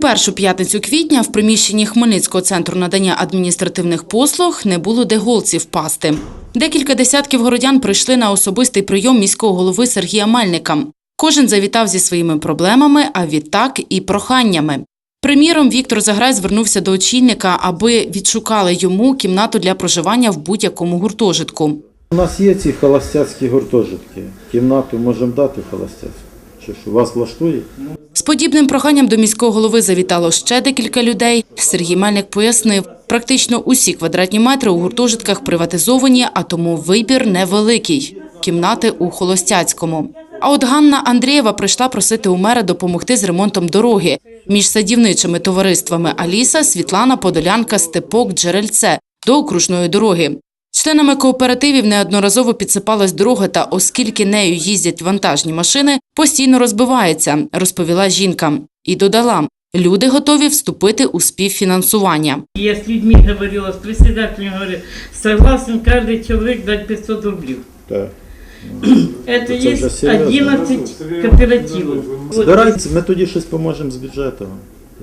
Першу п'ятницю квітня в приміщенні Хмельницького центру надання адміністративних послуг не було де голці впасти. Декілька десятків городян прийшли на особистий прийом міського голови Сергія Мельника. Кожен завітав зі своїми проблемами, а відтак і проханнями. Приміром, Віктор Заграй звернувся до очільника, аби відшукали йому кімнату для проживання в будь-якому гуртожитку. У нас є ці холостяцькі гуртожитки. Кімнату можемо дати холостяцьку. Що, вас влаштує? З подібним проханням до міського голови завітало ще декілька людей. Сергій Мельник пояснив, практично усі квадратні метри у гуртожитках приватизовані, а тому вибір невеликий – кімнати у Холостяцькому. А от Ганна Андрієва прийшла просити у мера допомогти з ремонтом дороги між садівничими товариствами Аліса, Світлана, Подолянка, Степок, Джерельце до окружної дороги. Членами кооперативів неодноразово підсипалась дорога, та оскільки нею їздять вантажні машини, постійно розбивається, розповіла жінка. І додала, люди готові вступити у співфінансування. Я с людьми говорила, с председателем говорю, согласен каждый человек дать 500 рублей. Так. Это Это уже есть серьезно. 11 кооперативов. Вот. Збирайтеся, ми тоді щось поможемо з бюджету.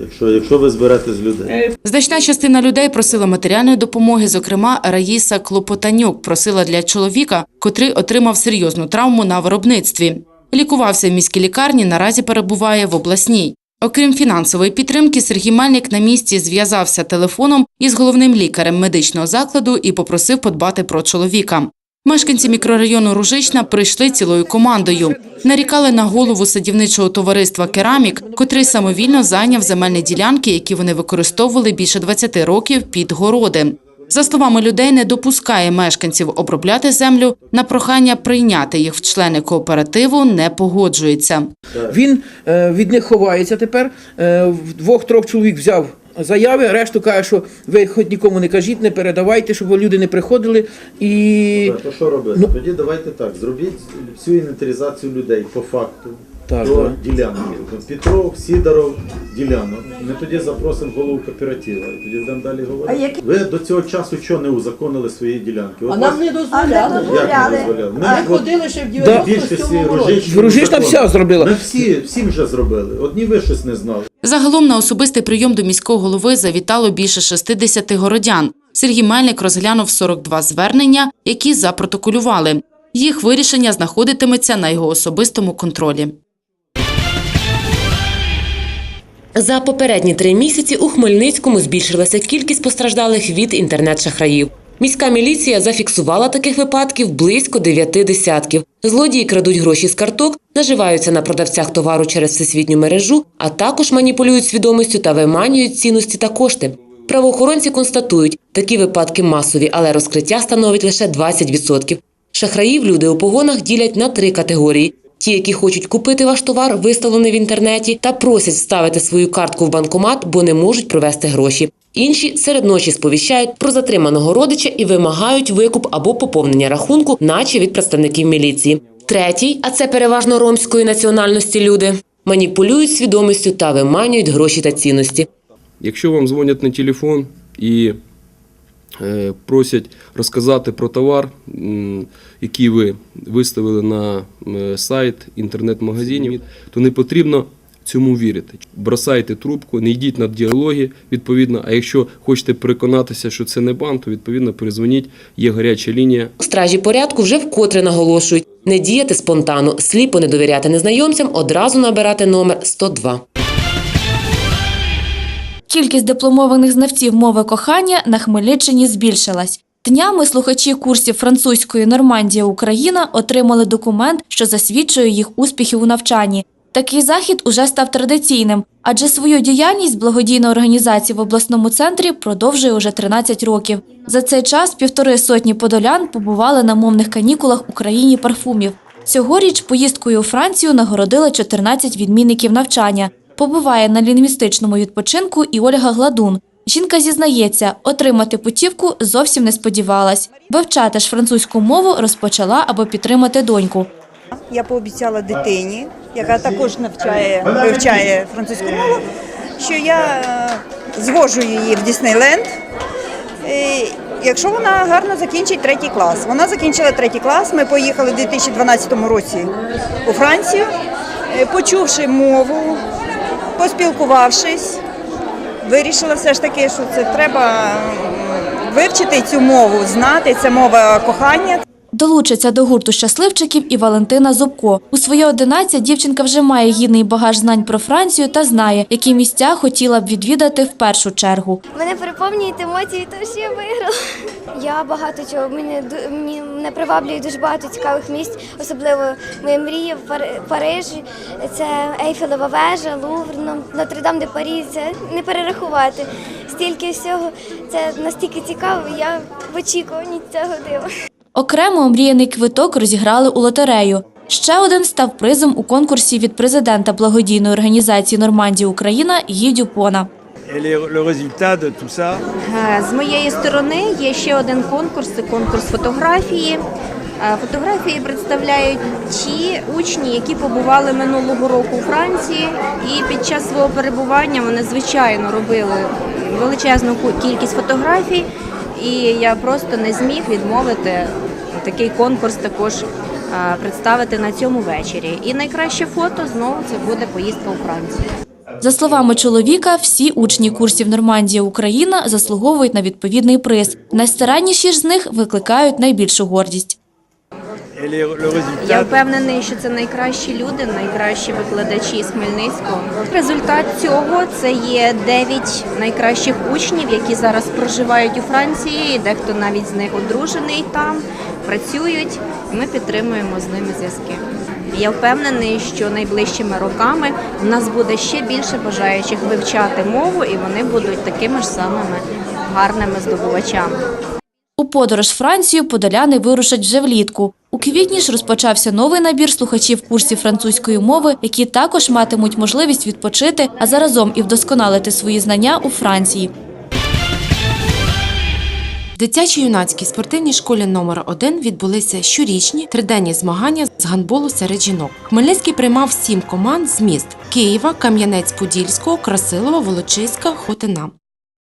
Якщо, якщо ви зберете з людей. Э, Значна частина людей просила матеріальної допомоги. Зокрема, Раїса Клопотанюк просила для чоловіка, котрий отримав серйозну травму на виробництві. Лікувався в міській лікарні, наразі перебуває в обласній. Окрім фінансової підтримки, Сергій Мельник на місці зв'язався телефоном із головним лікарем медичного закладу і попросив подбати про чоловіка. Мешканці мікрорайону Ружична прийшли цілою командою. Нарікали на голову садівничого товариства Керамік, котрий самовільно зайняв земельні ділянки, які вони використовували більше 20 років під городи. За словами людей, не допускає мешканців обробляти землю. На прохання прийняти їх в члени кооперативу не погоджується. Він е, від них ховається тепер. Е, в двох-трьох чоловік взяв заяви, решту каже, що ви хоч нікому не кажіть, не передавайте, щоб люди не приходили. І Так, то що робити? Ну- Тоді давайте так, зробіть всю інвентаризацію людей по факту. Так, до так. ділянки. Петров, Сідоров, ділянок. Ми тоді запросимо голову кооперативу і тоді будемо далі говорити. Ви до цього часу чого не узаконили свої ділянки? От А вас- нам не А не дозволяли. Як не дозволяли? Ми, Ми от ходили ще в більшості 97 році. Ружичні Ружична вся зробила. Ми всі, всім вже зробили. Одні ви щось не знали. Загалом на особистий прийом до міського голови завітало більше 60 городян. Сергій Мельник розглянув 42 звернення, які запротоколювали. Їх вирішення знаходитиметься на його особистому контролі. За попередні три місяці у Хмельницькому збільшилася кількість постраждалих від інтернет-шахраїв. Міська міліція зафіксувала таких випадків близько дев'яти десятків. Злодії крадуть гроші з карток, наживаються на продавцях товару через всесвітню мережу, а також маніпулюють свідомістю та виманюють цінності та кошти. Правоохоронці констатують, такі випадки масові, але розкриття становить лише 20%. Шахраїв люди у погонах ділять на три категорії: ті, які хочуть купити ваш товар, виставлений в інтернеті, та просять вставити свою картку в банкомат, бо не можуть провести гроші. Інші серед ночі сповіщають про затриманого родича і вимагають викуп або поповнення рахунку, наче від представників міліції. Третій, а це переважно ромської національності люди, маніпулюють свідомістю та виманюють гроші та цінності. Якщо вам дзвонять на телефон і е, просять розказати про товар, який ви виставили на сайт інтернет-магазинів, то не потрібно цьому вірити. Бросайте трубку, не йдіть на діалоги відповідно. А якщо хочете переконатися, що це не бан, то відповідно перезвоніть. Є гаряча лінія Стражі порядку вже вкотре наголошують не діяти спонтанно, сліпо не довіряти незнайомцям, одразу набирати номер 102. Кількість дипломованих знавців мови кохання на Хмельниччині збільшилась. Днями слухачі курсів французької Нормандія Україна отримали документ, що засвідчує їх успіхи у навчанні. Такий захід уже став традиційним, адже свою діяльність благодійна організація в обласному центрі продовжує уже 13 років. За цей час півтори сотні подолян побували на мовних канікулах у країні парфумів. Цьогоріч поїздкою у Францію нагородили 14 відмінників навчання. Побуває на лінгвістичному відпочинку і Ольга Гладун. Жінка зізнається, отримати путівку зовсім не сподівалась. Вивчати ж французьку мову розпочала, аби підтримати доньку. Я пообіцяла дитині, яка також навчає, вивчає французьку мову, що я е, звожу її в Діснейленд, якщо вона гарно закінчить третій клас. Вона закінчила третій клас. Ми поїхали в 2012 році у Францію, Е, почувши мову, поспілкувавшись, вирішила все ж таки, що це треба вивчити цю мову, знати. Це мова кохання. Долучиться до гурту щасливчиків і Валентина Зубко. У своє 11 дівчинка вже має гідний багаж знань про Францію та знає, які місця хотіла б відвідати в першу чергу. Мене переповнюють емоції, тому що я виграла. Я багато чого мені мені мене приваблює дуже багато цікавих місць, особливо моя мрія в Пари- Парижі. Це Ейфелева вежа, Лувр, Нотр-Дам де Парі. Це не перерахувати. Стільки всього це настільки цікаво. Я в очікуванні цього дива. Окремо омріяний квиток розіграли у лотерею. Ще один став призом у конкурсі від президента благодійної організації Нормандія Україна Гі Дюпона. Е, З моєї сторони є ще один конкурс це конкурс фотографії. Е, Фотографії представляють ті учні, які побували минулого року у Франції, і під час свого перебування вони звичайно робили величезну ку- кількість фотографій. І я просто не зміг відмовити такий конкурс також е, представити на цьому вечорі. І найкраще фото знову це буде поїздка у Францію. За словами чоловіка, всі учні курсів Нормандія Україна заслуговують на відповідний приз. Найстаранніші ж з них викликають найбільшу гордість. Я впевнений, що це найкращі люди, найкращі викладачі з Хмельницького. Результат цього це є 9 найкращих учнів, які зараз проживають у Франції. Дехто навіть з них одружений там, працюють. Ми підтримуємо з ними зв'язки. Я впевнений, що найближчими роками в нас буде ще більше бажаючих вивчати мову, і вони будуть такими ж самими гарними здобувачами. У подорож Францію подоляни вирушать вже влітку. У квітні ж розпочався новий набір слухачів курсів французької мови, які також матимуть можливість відпочити, а заразом і вдосконалити свої знання у Франції. В дитячо-юнацькій спортивній школі номер 1 відбулися щорічні триденні змагання з гандболу серед жінок. Хмельницький приймав сім команд з міст Києва, Кам'янець-Подільського, Красилова, Волочиська, Хотина.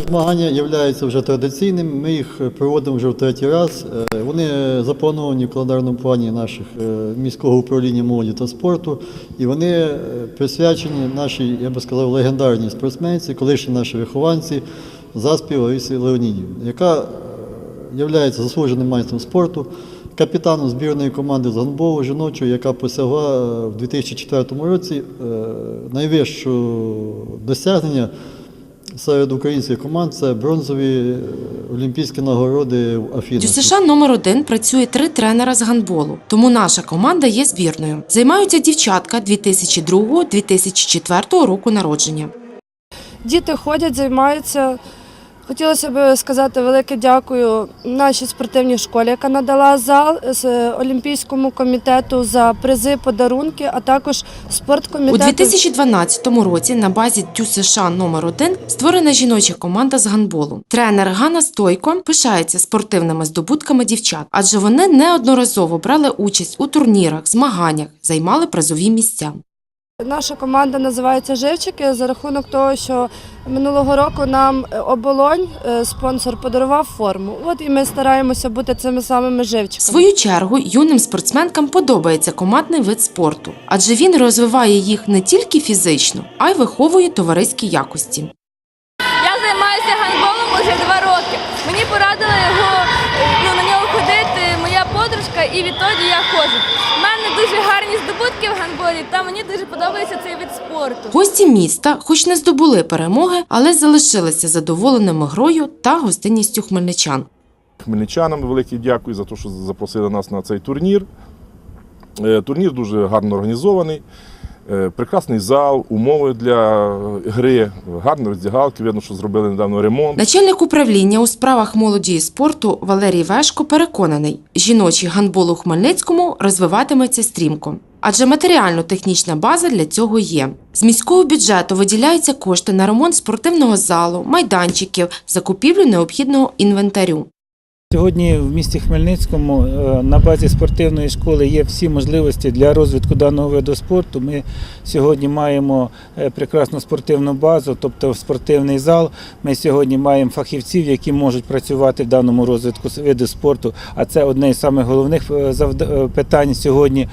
Змагання являються вже традиційними. Ми їх проводимо вже в третій раз. Е, Вони заплановані в календарному плані наших е, міського управління молоді та спорту, і вони е, присвячені нашій, я би сказав, легендарній спортсменці, колишній наші вихованці Заспів Ларисі Леонідівні, яка є заслуженим майстром спорту, капітаном збірної команди з гандболу жіночої, яка посягла е, в 2004 році е, найвищого досягнення серед українських команд це бронзові е, олімпійські нагороди в Афінах. ДЮСШ номер 1 працює три тренера з гандболу, тому наша команда є збірною. Займаються дівчатка 2002-2004 року народження. Діти ходять, займаються. Хотілося б сказати велике дякую нашій спортивній школі, яка надала зал з Олімпійському комітету за призи, подарунки, а також У спорткомітету. 2012 році на базі ДЮСШ номер 1 створена жіноча команда з гандболу. Тренер Ганна Стойко пишається спортивними здобутками дівчат, адже вони неодноразово брали участь у турнірах, змаганнях, займали призові місця. Наша команда називається Живчики за рахунок того, що минулого року нам е, оболонь, е, спонсор, подарував форму. От і ми стараємося бути цими самими живчиками. свою чергу юним спортсменкам подобається командний вид спорту, адже він розвиває їх не тільки фізично, а й виховує товариські якості. Подружка, і відтоді я ходжу. У мене дуже гарні здобутки в гандболі, та мені дуже подобається цей вид спорту. Гості міста, хоч не здобули перемоги, але залишилися задоволеними грою та гостинністю хмельничан. Хмельничанам велике дякую за те, що запросили нас на цей турнір. Е, Турнір дуже гарно організований. Е, Прекрасний зал, умови для гри, гарні роздягалки. Видно, що зробили недавно ремонт. Начальник управління у справах молоді і спорту Валерій Вешко переконаний, жіночий гандбол у Хмельницькому розвиватиметься стрімко. Адже матеріально-технічна база для цього є. З міського бюджету виділяються кошти на ремонт спортивного залу, майданчиків, закупівлю необхідного інвентарю. Сьогодні в місті Хмельницькому е, на базі спортивної школи є всі можливості для розвитку даного виду спорту. Ми сьогодні маємо е, прекрасну спортивну базу, тобто спортивний зал. Ми сьогодні маємо фахівців, які можуть працювати в даному розвитку виду спорту. А це одне із самих головних е, питань сьогодні.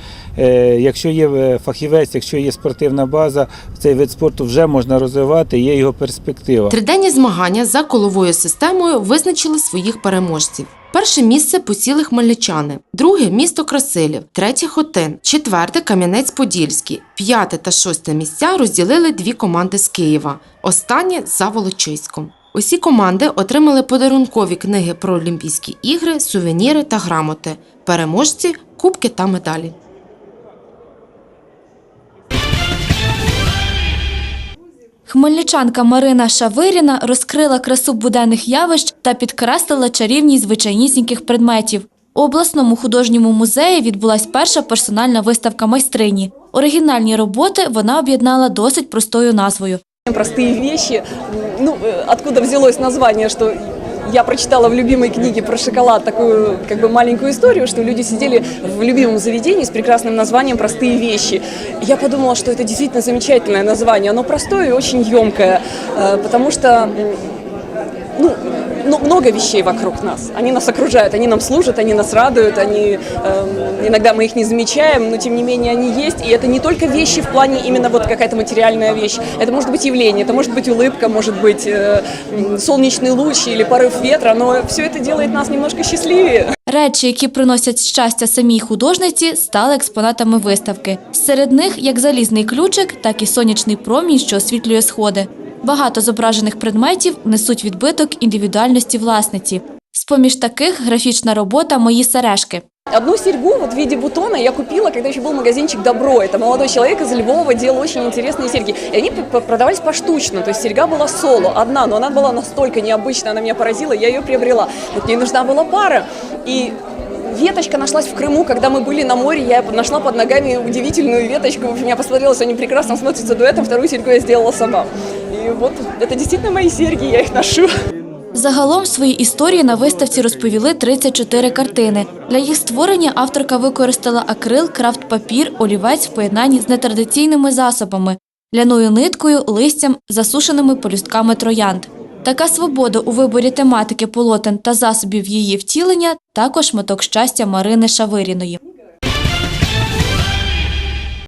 Якщо є фахівець, якщо є спортивна база, цей вид спорту вже можна розвивати, є його перспектива. Триденні змагання за коловою системою визначили своїх переможців. Перше місце посіли хмельничани, друге місто Красилів, третє Хотин, четверте Кам'янець-Подільський, п'яте та шосте місця розділили дві команди з Києва. Останнє за Волочиськом. Усі команди отримали подарункові книги про Олімпійські ігри, сувеніри та грамоти, переможці, кубки та медалі. Хмельничанка Марина Шавиріна розкрила красу буденних явищ та підкреслила чарівність звичайнісіньких предметів. У обласному художньому музеї відбулася перша персональна виставка майстрині. Оригінальні роботи вона об'єднала досить простою назвою. Прості речі, Ну, э, откуда взялось названня, что я прочитала в любимой книге про шоколад такую как бы маленькую историю, что люди сидели в любимом заведении с прекрасным названием «Простые вещи». Я подумала, что это действительно замечательное название. Оно простое и очень емкое, э, потому что м, ну, ну, много вещей вокруг нас. Они нас окружают, они нам служат, они нас радуют, они, эм, иногда мы их не замечаем, но тем не менее они есть. И это не только вещи в плане именно вот какая-то материальная вещь. Это может быть явление, это может быть улыбка, может быть э, м, солнечный луч или порыв ветра, но все это делает нас немножко счастливее. Речі, які приносять щастя самій художниці, стали експонатами виставки. Серед них як залізний ключик, так і сонячний промінь, що освітлює сходи. Багато зображених предметів несуть відбиток індивідуальності власниці. З-поміж таких графічна робота Мої сережки. Одну серьгу вот в виде бутона я купила, когда еще был магазинчик «Добро». Это молодой человек из Львова делал очень интересные серьги. И они п- продавались поштучно, то есть серьга была соло, одна, но она была настолько необычная, она меня поразила, я ее приобрела. Вот мне нужна была пара, и веточка нашлась в Крыму, когда мы были на море, я нашла под ногами удивительную веточку, в общем, я посмотрела, что они прекрасно смотрятся дуэтом, вторую серьгу я сделала сама. И вот это действительно мои серьги, я их ношу. Загалом свої історії на виставці розповіли 34 картини. Для їх створення авторка використала акрил, крафт-папір, олівець в поєднанні з нетрадиційними засобами – ляною ниткою, листям, засушеними полюстками троянд. Така свобода у виборі тематики полотен та засобів її втілення – також шматок щастя Марини Шавиріної.